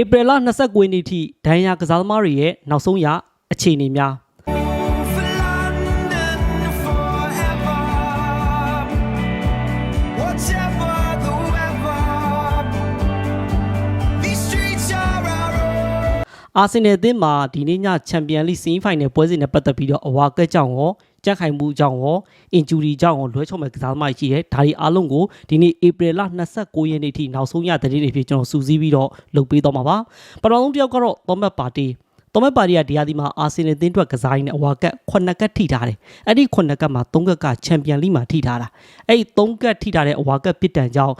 ဧပြီလ29ရက်နေ့ထိဒဏ်ရာကစားသမားတွေရဲ့နောက်ဆုံးရအခြေအနေများ for London forever. Whatever the weather, these streets are our own. အာဆင်နယ်အသင်းမှာဒီနေ့ညချန်ပီယံလိဆီးဖိုင်နယ်ပွဲစဉ်နဲ့ပတ်သက်ပြီးတော့အဝါကက်ကြောင့်ရော ကြက်ခိုင်မှုကြောင့်ရောအင်ဂျူရီကြောင့်ရောလွဲချော်မဲ့ကစားသမားတွေရှိတယ်ဒါတွေအားလုံးကိုဒီနေ့ဧပြီလ29ရက်နေ့ထိနောက်ဆုံးရသတင်းတွေဖြစ်ကျွန်တော်စူးစီးပြီးတော့လုပ်ပေးတော့မှာပါပထမဆုံးတစ်ယောက်ကတော့သောမတ်ပါတီသောမတ်ပါတီကဒီဟာဒီမှာအာဆင်နယ်အသင်းအတွက်ကစားရင်းနဲ့အဝါကက်9ကက်ထိထားတယ်အဲ့ဒီ9ကက်မှာ3ကက်ကချန်ပီယံလိမှာထိထားတာအဲ့ဒီ3ကက်ထိထားတဲ့အဝါကက်ပစ်တန်ကြောင့်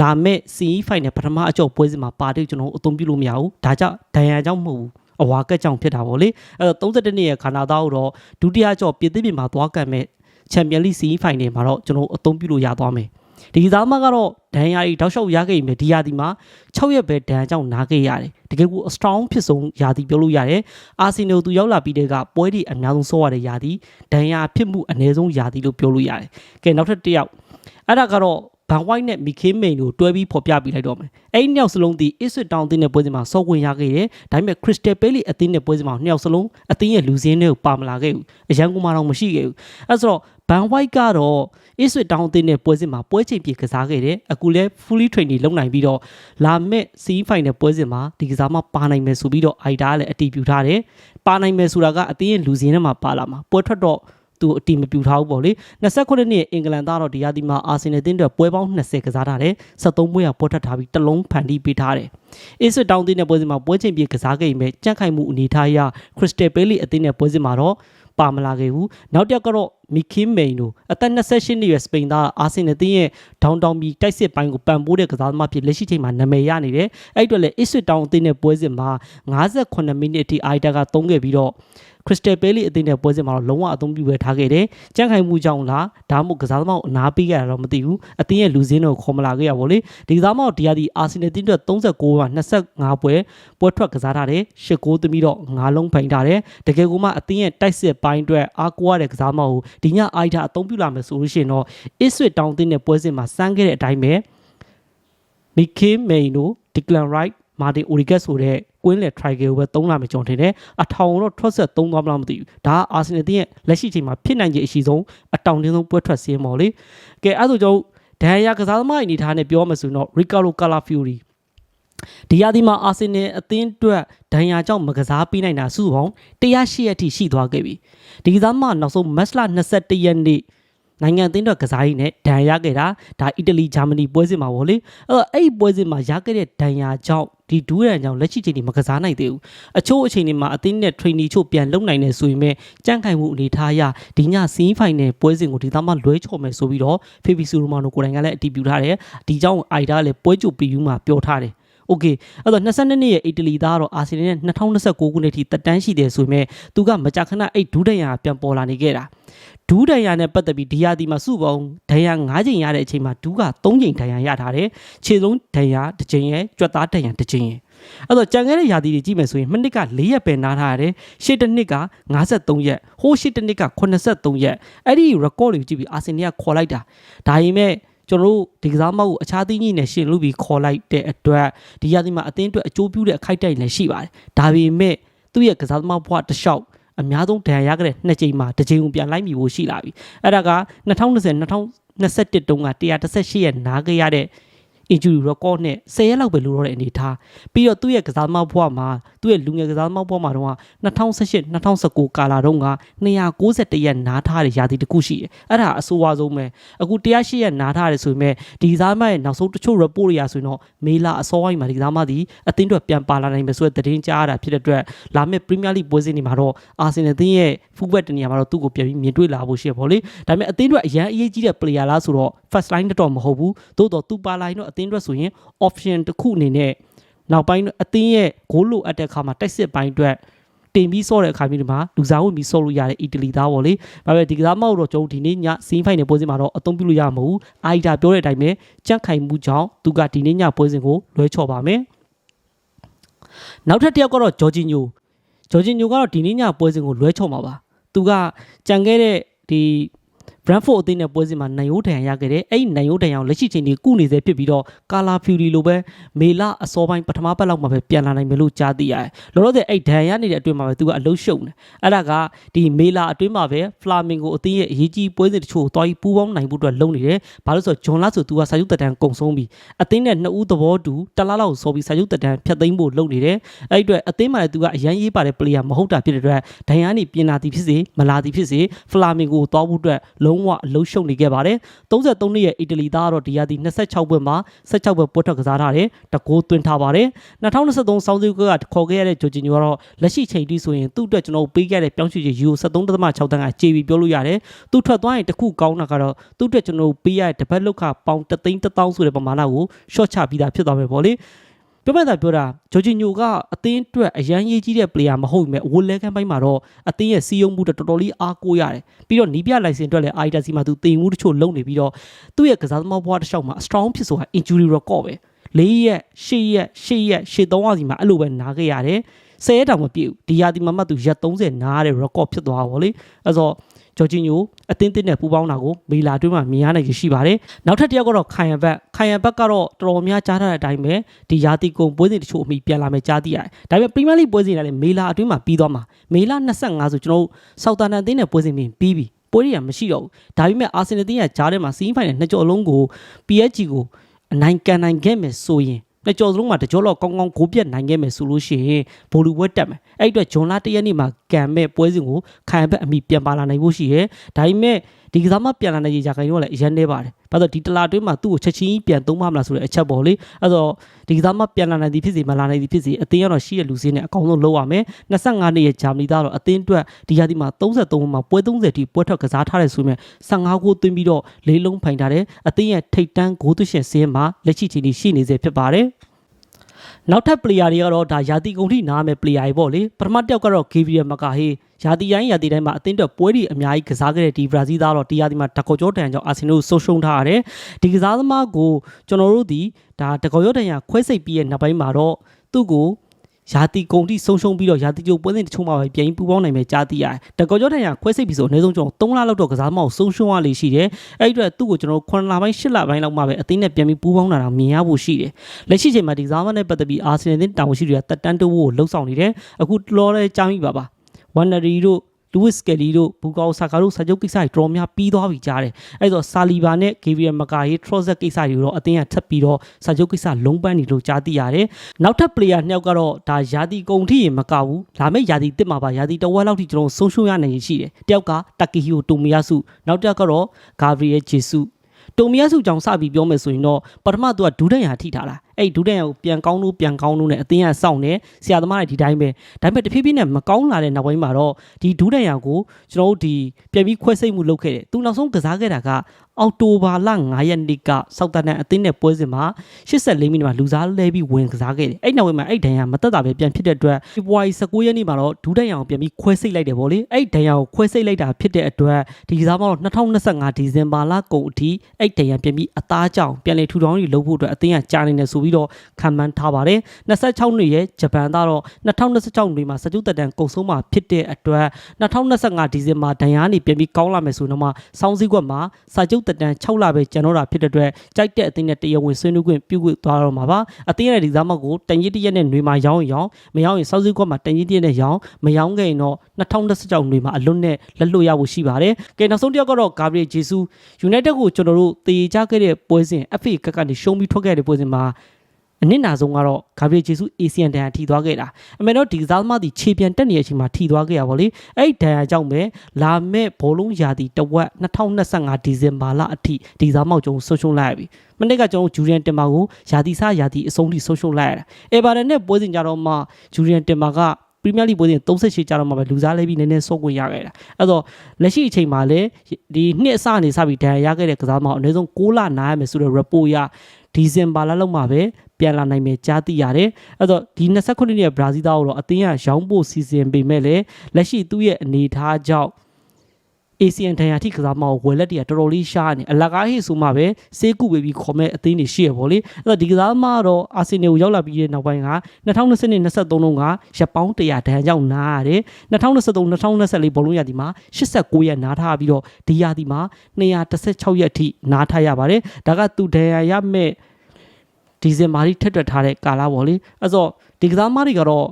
လာမဲ့ဆီးဖိုင်နယ်ပထမအကျော့ပွဲစဉ်မှာပါတီကျွန်တော်အသုံးပြုလို့မရဘူးဒါကြောင့်ဒဏ်ရာကြောင့်မဟုတ်ဘူး အဝါကက်ကြောင့်ဖြစ်တာပေါ့လေအဲတော့32နှစ်ရဲ့ခန္ဓာသားကိုတော့ဒုတိယကြော့ပြည်သစ်ပြည်မှာသွားကတ်မဲ့ချန်ပီယံလိဆီဖိုင်နယ်မှာတော့ကျွန်တော်အသုံးပြုလို့ရသွားမယ်ဒီကစားမကတော့ဒန်ယာရီတောက်လျှောက်ရခဲ့ပြီဒီယာဒီမှာ6ရက်ပဲဒန်ကြောင့်နားခဲ့ရတယ်တကယ်ကို strong ဖြစ်ဆုံးယာဒီပြောလို့ရတယ်အာဆင်နယ်သူရောက်လာပြီးတဲ့ကပွဲဒီအများဆုံးဆော့ရတဲ့ယာဒီဒန်ယာဖြစ်မှုအနည်းဆုံးယာဒီလို့ပြောလို့ရတယ်ကဲနောက်ထပ်တစ်ယောက်အဲ့ဒါကတော့ ဘန်ဝိုက်နဲ့မီခေးမိန်ကိုတွဲပြီးဖော်ပြပေးလိုက်တော့မယ်အဲ့ဒီနှစ်ယောက်စလုံးဒီအစ်ဆွစ်တောင်တင်းတဲ့ပွဲစဉ်မှာစော့ဝင်ရခဲ့တယ်ဒါပေမဲ့ခရစ်စတယ်ပဲလီအသင်းနဲ့ပွဲစဉ်မှာနှစ်ယောက်စလုံးအသင်းရဲ့လူစင်းတွေကိုပါမလာခဲ့ဘူးအရန်ကူမတော့မရှိခဲ့ဘူးအဲ့ဆိုတော့ဘန်ဝိုက်ကတော့အစ်ဆွစ်တောင်တင်းတဲ့ပွဲစဉ်မှာပွဲချိန်ပြေကစားခဲ့တယ်အခုလဲ fully training လုပ်နိုင်ပြီးတော့လာမဲ့စီးဖိုင်တဲ့ပွဲစဉ်မှာဒီကစားမပါနိုင်မယ်ဆိုပြီးတော့အိုက်တာကလည်းအတီးပြူထားတယ်ပါနိုင်မယ်ဆိုတာကအသင်းရဲ့လူစင်းထဲမှာပါလာမှာပွဲထွက်တော့ သူအတီမပြူထားဘူးပေါ့လေ29နှစ်အင်္ဂလန်သားတော့ဒီရာသီမှာအာဆင်နယ်တင်းအတွက်ပွဲပေါင်း20ကစားထားတယ်73ပွဲကပွဲထွက်ထားပြီးတစ်လုံးဖန်တီးပေးထားတယ်အေးဆွတောင်းတင်းတဲ့ပွဲစဉ်မှာပွဲချိန်ပြေကစားခဲ့ရင်ပဲကြန့်ခိုင်မှုအနေထားအရခရစ်စတယ်ပဲလီအသင်းနဲ့ပွဲစဉ်မှာတော့ပါမလာခဲ့ဘူးနောက်တစ်ယောက်ကတော့ မီကင်းမိန်တို့အသက်28နှစ်ရွယ်စပိန်သားအာဆင်နယ်တင်းရဲ့ဒေါန်တောင်ဘီတိုက်စစ်ပိုင်းကိုပံ့ပိုးတဲ့ကစားသမားဖြစ်လက်ရှိချိန်မှာနာမည်ရနေတယ်အဲ့အတွက်လည်းအစ်ဆွတောင်းတင်းတဲ့ပွဲစဉ်မှာ58မိနစ်အထိအိုက်တာကသုံးခဲ့ပြီးတော့ခရစ်စတယ်ပဲလီအသင်းနဲ့ပွဲစဉ်မှာတော့လုံးဝအသုံးပြုပဲထားခဲ့တယ်။ကြန့်ခိုင်မှုကြောင့်လားဒါမှမဟုတ်ကစားသမားကိုအနာပေးခဲ့တာတော့မသိဘူး။အသင်းရဲ့လူစင်းတော့ခေါ်မလာခဲ့ရပါဘူးလေ။ဒီကစားသမားကိုဒီဟာဒီအာဆင်နယ်တင်းအတွက်39မှာ25ပွဲပွဲထွက်ကစားထားတယ်။၈ဂိုးသမီးတော့9လုံးဖိန်ထားတယ်။တကယ်ကိုမှအသင်းရဲ့တိုက်စစ်ပိုင်းအတွက်အားကိုးရတဲ့ကစားသမားကိုဒီညအိုက်တာအသုံးပြုလာမယ်ဆိုလို့ရှိရင်တော့အစ်ဆွစ်တောင်းတင်းတဲ့ပွဲစဉ်မှာစမ်းခဲ့တဲ့အတိုင်းပဲမီကေမိန်တို့ဒီကလန်ရိုက်မာတင်အိုရီဂက်ဆိုတဲ့ကွင်းလေ triangle ကိုပဲသုံးလာမယ်ကျွန်တော်ထင်တယ်အထောင်တော့ထွက်ဆက်သုံးသွားမလားမသိဘူးဒါကအာဆင်နယ်တင်းရဲ့လက်ရှိချိန်မှာဖြစ်နိုင်ခြေအရှိဆုံးအတောင်တင်းဆုံးပွဲထွက်စင်းပေါ့လေကဲအဲ့ဒါဆိုကျွန်တော်ဒန်ယာကစားသမားအနေထားနဲ့ပြောမှဆိုရင်တော့ Ricardo Calafiori ဒီရာသီမှာအာဆင်နယ်အသင်းအတွက်ဒဏ်ရာကြောင့်မကစားပေးနိုင်တာစုစုပေါင်း108ရက်ထိရှိသွားခဲ့ပြီဒီကစားမနောက်ဆုံးမတ်လ21ရက်နေ့နိုင်ငံအသင်းအတွက်ကစားရင်းနဲ့ဒဏ်ရာရခဲ့တာဒါအီတလီဂျာမနီပွဲစဉ်မှာပေါ့လေအဲ့တော့အဲ့ဒီပွဲစဉ်မှာရခဲ့တဲ့ဒဏ်ရာကြောင့်ဒီဒူးရန်ကြောင့်လက်ရှိချိန်ဒီမကစားနိုင်သေးဘူးအချို့အချိန်တွေမှာအသင်းနဲ့ trainee ချို့ပြန်လုံနိုင်နေဆိုရင်ပဲကြန့်ခိုင်မှုအနေထားအရဒီညစီးဖိုင်နယ်ပွဲစဉ်ကိုဒီသားမလွဲချော်မယ်ဆိုပြီးတော့ဖေဖီဆူရိုမာနိုကိုယ်တိုင်ကလည်းအတည်ပြုထားတယ်ဒီကြောင့်အိုက်ဒါလည်းပွဲကြိုပီယူမှာပြောထားတယ် ။ Okay အဲ့တော့22နှစ်ရဲ့အီတလီသားကတော့အာဆီနယ်နဲ့2029ခုနှစ်ထိတက်တန်းရှိတယ်ဆိုပေမဲ့သူကမကြာခဏအဲ့ဒူးဒန်ယာပြန်ပေါ်လာနေခဲ့တာ။ဒူးဒန်ယာနဲ့ပတ်သက်ပြီးဒီယာဒီမှာစုပေါင်းဒန်ယာ9ချိန်ရတဲ့အချိန်မှာဒူးက3ချိန်ဒန်ယာရထားတယ်။ခြေဆုံးဒန်ယာတစ်ချိန်ရဲ့ကြွက်သားဒန်ယာတစ်ချိန်ရဲ့အဲ့တော့ကြံခဲ့တဲ့ရာသီတွေကြည့်မယ်ဆိုရင်မနစ်က၄ရက်ပဲနားထားရတယ်ရှစ်တစ်နှစ်က53ရက်ဟိုးရှစ်တစ်နှစ်က83ရက်အဲ့ဒီ record တွေကိုကြည့်ပြီးအာဆင်နယ်ကခေါ်လိုက်တာဒါပေမဲ့ ကျွန်တော်တို့ဒီကစားမကိုအခြားသင်းကြီးနဲ့ရှင်လို့ပြီးခေါ်လိုက်တဲ့အတွက်ဒီရာသီမှာအသင်းအတွက်အကျိုးပြုတဲ့အခိုက်အတိုက်လည်းရှိပါတယ်။ဒါပေမဲ့သူ့ရဲ့ကစားသမားဘဝတစ်လျှောက်အများဆုံးဒဏ်ရာရခဲ့တဲ့နှစ်ကြိမ်မှာတစ်ကြိမ်ကိုပြန်လိုက်မိဖို့ရှိလာပြီ။အဲ့ဒါက2020 2021တုန်းက118ရက်နားခဲ့ရတဲ့ injury record နဲ့10ရက်လောက်ပဲလိုတော့တဲ့အနေထားပြီးတော့သူ့ရဲ့ကစားသမားဘဝမှာသူ့ရဲ့လူငယ်ကစားသမားဘဝမှာတော့2018 2019ကာလာတုန်းက291ရက်နားထားတဲ့ရာသီတစ်ခုရှိတယ်အဲ့ဒါအဆိုးဝါးဆုံးပဲအခု108ရက်နားထားတယ်ဆိုပေမဲ့ဒီကစားသမားရဲ့နောက်ဆုံးတချို့ report တွေရာဆိုရင်တော့မေလာအစောပိုင်းမှာဒီကစားသမားဒီအသင်းအတွက်ပြန်ပါလာနိုင်မယ်ဆိုတဲ့သတင်းကြားရတာဖြစ်တဲ့အတွက်လာမယ့် Premier League ပွဲစဉ်တွေမှာတော့အာဆင်နယ်အသင်းရဲ့ fullback တနေရာမှာတော့သူ့ကိုပြန်ပြီးမြင်တွေ့လာဖို့ရှိရပါလိမ့်ဒါပေမဲ့အသင်းအတွက်အရန်အရေးကြီးတဲ့ player လားဆိုတော့ first line တော့မဟုတ်ဘူးသို့တော့သူပါလာရင်တော့အသင်းအတွက်ဆိုရင် option တစ်ခုအနေနဲ့နောက်ပိုင်းအသင်းရဲ့ goal လိုအပ်တဲ့အခါမှာတိုက်စစ်ပိုင်းအတွက်တင်ပြီးဆော့တဲ့အခါမျိုးတွေမှာလူစားဝင်ပြီးဆော့လို့ရတဲ့အီတလီသားပေါ့လေ။ဒါပေမဲ့ဒီကစားမောက်တော့ကျွန်တော်ဒီနေ့ညစီးဖိုင်နယ်ပွဲစဉ်မှာတော့အသုံးပြုလို့ရမှာမဟုတ်ဘူး။အာီတာပြောတဲ့အတိုင်းပဲကြန့်ခိုင်မှုကြောင့်သူကဒီနေ့ညပွဲစဉ်ကိုလွဲချော်ပါမယ်။နောက်ထပ်တစ်ယောက်ကတော့ဂျော်ဂျီညိုဂျော်ဂျီညိုကတော့ဒီနေ့ညပွဲစဉ်ကိုလွဲချော်မှာပါ။သူကကြံခဲ့တဲ့ဒီ Brentford အသင်းနဲ့ပွဲစဉ်မှာနိုင်ရိုးဒဏ်ရာရခဲ့တယ်အဲ့ဒီနိုင်ရိုးဒဏ်ရာကိုလက်ရှိချိန်ထိကုနေစေဖြစ်ပြီးတော့ Cala Fury လိုပဲမေလအစောပိုင်းပထမပတ်လောက်မှာပဲပြန်လာနိုင်မယ်လို့ကြားသိရတယ်လောလောဆယ်အဲ့ဒဏ်ရာရနေတဲ့အတွင်းမှာပဲသူကအလုံးရှုံတယ်အဲ့ဒါကဒီမေလအတွင်းမှာပဲ Flamingo အသင်းရဲ့အရေးကြီးပွဲစဉ်တချို့ကိုတွားပြီးပူးပေါင်းနိုင်ဖို့အတွက်လုပ်နေတယ်ဘာလို့လဲဆိုတော့ဂျွန်လာဆိုသူကစာချုပ်တက်တန်းကုံဆုံးပြီအသင်းနဲ့နှစ်ဦးသဘောတူတစ်လားလောက်စောပြီးစာချုပ်တက်တန်းဖြတ်သိမ်းဖို့လုပ်နေတယ်အဲ့ဒီအတွက်အသင်းမှာလည်းသူကအရန်ရေးပါတဲ့ player မဟုတ်တာဖြစ်တဲ့အတွက်ဒဏ်ရာနေပြင်လာသည်ဖြစ်စေမလာသည်ဖြစ်စေ Flamingo ကိုတွားဖို့အတွက်လုံးဝအလုံးရှုံနေခဲ့ပါတယ်33နှစ်ရဲ့အီတလီသားကတော့ဒီရာသီ26ပွဲမှာ16ပွဲပွဲထွက်ကစားထားတယ်တကိုးသွင်းထားပါတယ်2023ဆောင်းစီးကခေါ်ခဲ့ရတဲ့ဂျိုဂျီညိုကတော့လက်ရှိချိန်ထိဆိုရင်သူ့အတွက်ကျွန်တော်ပေးခဲ့တဲ့ပြောင်းရွှေ့ရေးယူ73.6တန်းကကြေပြီးပြောလို့ရတယ်သူထွက်သွားရင်တစ်ခုကောင်းတာကတော့သူ့အတွက်ကျွန်တော်ပေးရတဲ့တပတ်လောက်ခပေါင်3သိန်း1000ဆိုတဲ့ပမာဏကို short ချပြီးသားဖြစ်သွားမယ်ပေါ့လေ ပြောမှသာပြောတာဂျိုဂျီညိုကအသင်းအတွက်အရန်ရေးကြီးတဲ့ player မဟုတ်ပေမဲ့ဝိုလက်ကန်းပိုင်းမှာတော့အသင်းရဲ့စီယုံမှုတော်တော်လေးအားကိုးရတယ်ပြီးတော့နီးပြလိုင်စင်အတွက်လည်း IDC မှာသူတင်မှုတချို့လုံနေပြီးတော့သူ့ရဲ့ကစားသမားဘဝတစ်လျှောက်မှာ strong ဖြစ်ဆိုတာ injury record ပဲ၄ရက်၈ရက်၈ရက်၈၃ရက်စီမှာအဲ့လိုပဲနားခဲ့ရတယ်ဆယ်ရက်တောင်မပြည့်ဘူးဒီရာဒီမှာမှသူရက်30နားတဲ့ record ဖြစ်သွားတာဗောလေအဲ့တော့ ဂျော်ဂျီညိုအတင်းတင်းနဲ့ပူပေါင်းတာကိုမေလာအတွင်းမှာမြင်ရနိုင်ရရှိပါတယ်။နောက်ထပ်တစ်ယောက်ကတော့ခိုင်ယန်ဘက်ခိုင်ယန်ဘက်ကတော့တော်တော်များကြားထားတဲ့အတိုင်းပဲဒီယာတီကုံပွဲစဉ်တချို့အမိပြန်လာမယ်ကြားသိရတယ်။ဒါပေမဲ့ပရီးမီယာလိပွဲစဉ်ကလည်းမေလာအတွင်းမှာပြီးသွားမှာမေလာ25ဆိုကျွန်တော်တို့ဆောက်တာနန်အသင်းနဲ့ပွဲစဉ်ပြီးပြီးပြီ။ပွဲတွေကမရှိတော့ဘူး။ဒါပေမဲ့အာဆင်နယ်အသင်းကကြားထဲမှာစီးဖိုင်နယ်နှစ်ကြော်လုံးကို PSG ကိုအနိုင်ကန်နိုင်ခဲ့မယ်ဆိုရင် လက်ကြော်စလုံးမှာတကြောလောက်ကောင်းကောင်းဂိုးပြတ်နိုင်ခဲ့မယ်ဆိုလို့ရှိရင်ဘိုလူပွဲတက်မယ်အဲ့ဒီအတွက်ဂျွန်လာတရက်နေ့မှာကန်မဲ့ပွဲစဉ်ကိုခိုင်ဘက်အမိပြန်ပါလာနိုင်ဖို့ရှိရဲဒါပေမဲ့ ဒီကစားမပြန်လာနိုင်ကြခိုင်ရောလည်းအရင်နေပါတယ်ဘာလို့ဒီတလာတွင်းမှာသူ့ကိုချက်ချင်းကြီးပြန်သုံးမမလားဆိုတဲ့အချက်ပေါ့လေအဲ့တော့ဒီကစားမပြန်လာနိုင်သည်ဖြစ်စီမလာနိုင်သည်ဖြစ်စီအသင်းကတော့ရှိရလူစင်းနဲ့အကောင်းဆုံးလုပ်ရမယ်25နှစ်ရဲ့ဂျာမနီသားတော့အသင်းအတွက်ဒီရာသီမှာ33မှာပွဲ30ထိပွဲထွက်ကစားထားတယ်ဆိုပေမဲ့15ဂိုးသွင်းပြီးတော့လေးလုံးဖိုင်ထားတယ်အသင်းရဲ့ထိတ်တန်းဂိုးသွင်းရှင်စင်းမှာလက်ရှိချိန်ထိရှိနေစေဖြစ်ပါတယ် နောက်ထပ် player တွေကတော့ဒါယာတီကုန်ထိနားမယ် player တွေပေါ့လေပထမတစ်ယောက်ကတော့ Gabriel Magalhaes ယာတီတိုင်းယာတီတိုင်းမှာအသင်းအတွက်ပွဲတွေအများကြီးကစားခဲ့တဲ့ဒီဘရာဇီးသားတော့ဒီယာတီမှာတကောကျော်တန်ကြောင့်အာဆင်နယ်ကိုဆုံးရှုံးထားရတယ်ဒီကစားသမားကိုကျွန်တော်တို့ဒီဒါတကောကျော်တန်ရခွဲစိတ်ပြီးရဲ့နောက်ပိုင်းမှာတော့သူ့ကို ယာတီကုန်ထိဆုံးရှုံးပြီးတော့ယာတီကျိုးပွဲစဉ်တချို့မှာပဲပြန်ပြီးပူပေါင်းနိုင်မယ်ကြားသိရတယ်။တကောကျော်တန်ရခွဲစိတ်ပြီးဆိုအနည်းဆုံးကျွန်တော်3လလောက်တော့ကစားမအောင်ဆုံးရှုံးရလေရှိတယ်။အဲ့ဒီအတွက်သူ့ကိုကျွန်တော်9လပိုင်း10လပိုင်းလောက်မှပဲအသင်းနဲ့ပြန်ပြီးပူပေါင်းလာတာမြင်ရဖို့ရှိတယ်။လက်ရှိချိန်မှာဒီကစားမနဲ့ပတ်သက်ပြီးအာဆင်နယ်တာဝန်ရှိတွေကတက်တန်းတိုးဖို့လှုံ့ဆော်နေတယ်။အခုလောလဲကြားမိပါပါ။ဝမ်နရီတို့ လူဝစ်ကယ်လီတို့ဘူကောဆာကာတို့စာချုပ်ကိစ္စတွေတော်တော်များပြီးသွားပြီကြားတယ်။အဲ့တော့ဆာလီဘာနဲ့ဂေဗီယယ်မကာယေထရော့ဇက်ကိစ္စတွေတော့အသင်းကထပ်ပြီးတော့စာချုပ်ကိစ္စလုံးပန်းနေလို့ကြားသိရတယ်။နောက်ထပ်ပလေယာနှစ်ယောက်ကတော့ဒါယာတီကုံထိရင်မကဘူး။ဒါမဲ့ယာတီတစ်မှာပါယာတီတဝက်လောက်ထိကျွန်တော်ဆုံးရှုံးရနိုင်ရရှိတယ်။တယောက်ကတာကီဟီယိုတိုမီယာစုနောက်တစ်ယောက်ကတော့ဂါဗရီယယ်ဂျေဆုတိုမီယာစုကြောင့်စပြီးပြောမယ်ဆိုရင်တော့ပထမသူကဒူးဒန်ယာထိထားတာ အဲ့ဒူးဒန်ယာကိုပြန်ကောင်းလို့ပြန်ကောင်းလို့နဲ့အသင်းကစောင့်နေဆရာသမားတွေဒီတိုင်းပဲဒါပေမဲ့တဖြည်းဖြည်းနဲ့မကောင်းလာတဲ့နောက်ပိုင်းမှာတော့ဒီဒူးဒန်ယာကိုကျွန်တော်တို့ဒီပြန်ပြီးခွဲစိတ်မှုလုပ်ခဲ့တယ်သူနောက်ဆုံးကစားခဲ့တာကအောက်တိုဘာလ9ရက်နေ့ကစောက်တန်အသင်းနဲ့ပွဲစဉ်မှာ84မိနစ်မှာလူစားလဲပြီးဝင်ကစားခဲ့တယ်အဲ့နောက်ပိုင်းမှာအဲ့ဒန်ယာမတက်တာပဲပြန်ဖြစ်တဲ့အတွက်ဖေဖော်ဝါရီ19ရက်နေ့မှာတော့ဒူးဒန်ယာကိုပြန်ပြီးခွဲစိတ်လိုက်တယ်ဗောလေအဲ့ဒန်ယာကိုခွဲစိတ်လိုက်တာဖြစ်တဲ့အတွက်ဒီကစားမတော့2025ဒီဇင်ဘာလကုန်အထိအဲ့ဒန်ယာပြန်ပြီးအသားကြောင်ပြန်လေထူထောင်ကြီးလုပ်ဖို့အတွက်အသင်းကကြာနေတယ်ဆိုပြီးပြီးတော့ခံမှန်းထားပါတယ်26နှစ်ရဲ့ဂျပန်ကတော့2026နှစ်မှာစကြဝဠာတန်ကုန်ဆုံးမှာဖြစ်တဲ့အတွက်2025ဒီဇင်ဘာဒဏ်ရာနေပြန်ပြီးကောင်းလာမယ်ဆိုတော့မှစောင်းစည်းကွက်မှာစကြဝဠာတန်6လပဲကျန်တော့တာဖြစ်တဲ့အတွက်ကြိုက်တဲ့အသင်းနဲ့တရားဝင်ဆွေးနွေးခွင့်ပြုခွင့်သွားတော့မှာပါအသင်းရဲ့ဒီစားမောက်ကိုတန်ကြီးတရက်နဲ့နှွေမှာရောင်းရောင်းမရောင်းရင်စောင်းစည်းကွက်မှာတန်ကြီးတရက်နဲ့ရောင်းမရောင်းခဲ့ရင်တော့2026နှစ်မှာအလွတ်နဲ့လက်လွတ်ရဖို့ရှိပါတယ်ကဲနောက်ဆုံးတစ်ယောက်ကတော့ဂါဘရီဂျေဆူ United ကိုကျွန်တော်တို့တေချခဲ့တဲ့ပွဲစဉ် FA ကကနေရှုံးပြီးထွက်ခဲ့တဲ့ပွဲစဉ်မှာ အနစ်နာဆုံးကတော့ဂါဘရီယယ်ဂျေဆူအေဆီယန်ဒန်ထိသွားခဲ့တာအမေတော့ဒီကစားသမားဒီခြေပြန်တက်နေတဲ့အချိန်မှာထိသွားခဲ့ရပါလေအဲ့ဒီဒန်ယာကြောင့်ပဲလာမဲ့ဘောလုံးရာသီတဝက်2025ဒီဇင်ဘာလအထိဒီကစားမောက်ကျုံဆုံးရှုံးလိုက်ရပြီမနေ့ကကျွန်တော်ဂျူရီယန်တင်မာကိုယာတီစားယာတီအဆုံးထိဆုံးရှုံးလိုက်ရတာအေဘာဒန်နဲ့ပွဲစဉ်ကြတော့မှဂျူရီယန်တင်မာကပရီးမီးယားလိပွဲစဉ်38ကျတော့မှပဲလူစားလဲပြီးနည်းနည်းစိုးခွင့်ရခဲ့တာအဲ့တော့လက်ရှိအချိန်မှာလည်းဒီနှစ်အစနေစပြီးဒဏ်ရာရခဲ့တဲ့ကစားသမားအနည်းဆုံး6လနားရမယ်ဆိုတဲ့ report ရဒီဇင်ဘာလလောက်မှာပဲ ပြန်လာနိုင်မယ်ကြားသိရတယ်အဲ့တော့ဒီ29နှစ်ရဲ့ဘရာဇီးသားကိုတော့အသင်းကရောင်းဖို့စီစဉ်ပေမဲ့လည်းလက်ရှိသူ့ရဲ့အနေအထားကြောင့် ASEAN တန်ရာထိကစားမကိုဝယ်လက်တွေကတော်တော်လေးရှားနေအလကားဟိဆိုမှပဲစေးကုပေးပြီးခေါ်မဲ့အသင်းတွေရှိရပေါ့လေအဲ့တော့ဒီကစားမကတော့အာဆင်နယ်ကိုရောက်လာပြီးတဲ့နောက်ပိုင်းက2020 23တုန်းကရက်ပေါင်း100ဒဏ်ရောက်နားရတယ်2023 2024ဘောလုံးရာသီမှာ89ရက်နားထားပြီးတော့ဒီရာသီမှာ216ရက်အထိနားထားရပါတယ်ဒါကသူဒဏ်ရာရမဲ့ ဒီဇင်ဘာလထက်တွက်ထားတဲ့ကာလပေါ့လေအဲ့တော့ဒီကစားမတွေကတော့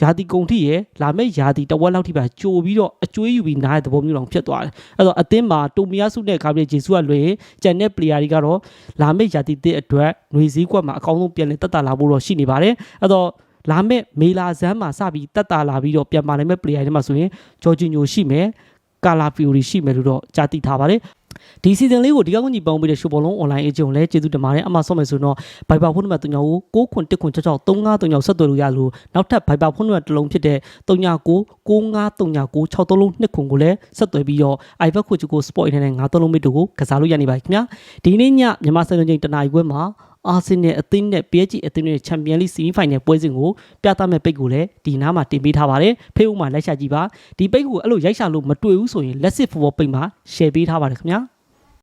ယာတီကုံထိရဲ့လာမဲ့ယာတီတဝက်လောက်ထိပါကြိုပြီးတော့အကျွေးယူပြီးနားတဲ့သဘောမျိုးတောင်ဖြစ်သွားတယ်။အဲ့တော့အသင်းမှာတိုမီယာစုနဲ့ဂါဘရီဂျေဆုကလွယ်ကျန်တဲ့ player တွေကတော့လာမဲ့ယာတီတစ်အတွက်ຫນွေစည်းကွက်မှာအကောင်းဆုံးပြန်လည်တက်တာလာဖို့တော့ရှိနေပါတယ်။အဲ့တော့လာမဲ့မေလာဇန်မှာစပြီးတက်တာလာပြီးတော့ပြန်ပါနိုင်မဲ့ player တွေမှာဆိုရင်ဂျော်ဂျီညိုရှိမယ်ကာလာဖီယိုရီရှိမယ်လို့တော့ကြားသိထားပါတယ် ဒီစီဇန်လေးကိုဒီကောက်ကြီးပေါင်းပြီးတဲ့ရှိုးဘောလုံး online agent ကိုလည်းကျေးဇူးတင်ပါတယ်အမှဆော့မယ်ဆိုတော့ Viber ဖုန်းနံပါတ်3ညကို6ခွန်1ခွန်6 6 3 5 3ညဆက်သွယ်လို့ရလို့နောက်ထပ် Viber ဖုန်းနံပါတ်တစ်လုံးဖြစ်တဲ့3ည9 95 3ည9 6 3လုံး2ခွန်ကိုလည်းဆက်သွယ်ပြီးတော့ iPad ခွန်ချကို Sport Internet 9 3လုံးမိတူကိုကစားလို့ရနေပါပြီခင်ဗျာဒီနေ့ညမြန်မာစံချိန်တနာရီခွဲမှာ အာဆင်နယ်အသင်းနဲ့ PSG အသင်းရဲ့ချန်ပီယံလိဆီမီဖိုင်နယ်ပွဲစဉ်ကိုပြသမဲ့ပိတ်ကိုလည်းဒီနားမှာတင်ပေးထားပါတယ်ဖေးဦးမှာလိုက်ရှာကြည့်ပါဒီပိတ်ကိုအဲ့လိုရိုက်ရှာလို့မတွေ့ဘူးဆိုရင်လက်စစ်ဖူဘောပိတ်မှာ share ပေးထားပါတယ်ခင်ဗျာ